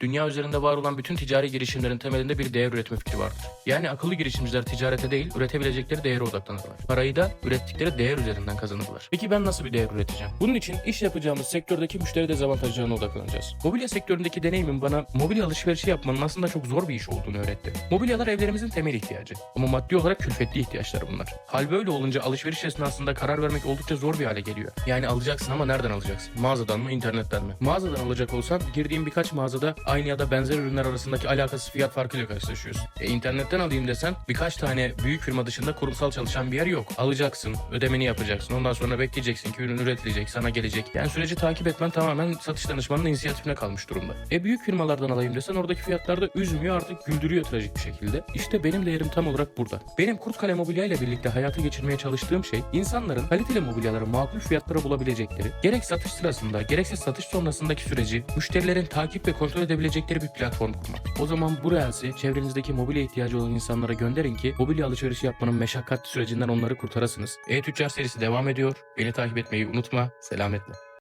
Dünya üzerinde var olan bütün ticari girişimlerin temelinde bir değer üretme fikri vardır. Yani akıllı girişimciler ticarete değil, üretebilecekleri değere odaklanırlar. Parayı da ürettikleri değer üzerinden kazanırlar. Peki ben nasıl bir değer üreteceğim? Bunun için iş yapacağımız sektördeki müşteri dezavantajlarına odaklanacağız. Mobilya sektöründeki deneyimim bana mobilya alışverişi yapmanın aslında çok zor bir iş olduğunu öğretti. Mobilyalar evlerimizin temel ihtiyacı. Ama maddi olarak külfetli ihtiyaçlar bunlar. Hal böyle olunca alışveriş esnasında karar vermek oldukça zor bir hale geliyor. Yani alacaksın ama nereden alacaksın? Mağazadan mı, internetten mi? Mağazadan alacak olsan girdiğin birkaç mağazada aynı ya da benzer ürünler arasındaki alakasız fiyat farkıyla karşılaşıyorsun. E internetten alayım desen birkaç tane büyük firma dışında kurumsal çalışan bir yer yok. Alacaksın, ödemeni yapacaksın. Ondan sonra bekleyeceksin ki ürün üretilecek, sana gelecek. Yani süreci takip etmen tamamen satış danışmanının inisiyatifine kalmış durumda. E büyük firmalardan alayım desen oradaki fiyatlar da üzmüyor artık güldürüyor trajik bir şekilde. İşte benim değerim tam olarak burada. Benim Kurt Kale Mobilya ile birlikte hayata geçirmeye çalıştığım şey insanların kaliteli mobilyaları makul fiyatlara bulabilecekleri, gerek satış sırasında gerekse satış sonrasındaki süreci müşterilerin takip ve kontrol edebilecekleri bir platform kurmak. O zaman bu Reels'i çevrenizdeki mobilya ihtiyacı olan insanlara gönderin ki mobilya alışverişi yapmanın meşakkatli sürecinden onları kurtarasınız. E-Tüccar serisi devam ediyor. Beni takip etmeyi unutma. Selametle.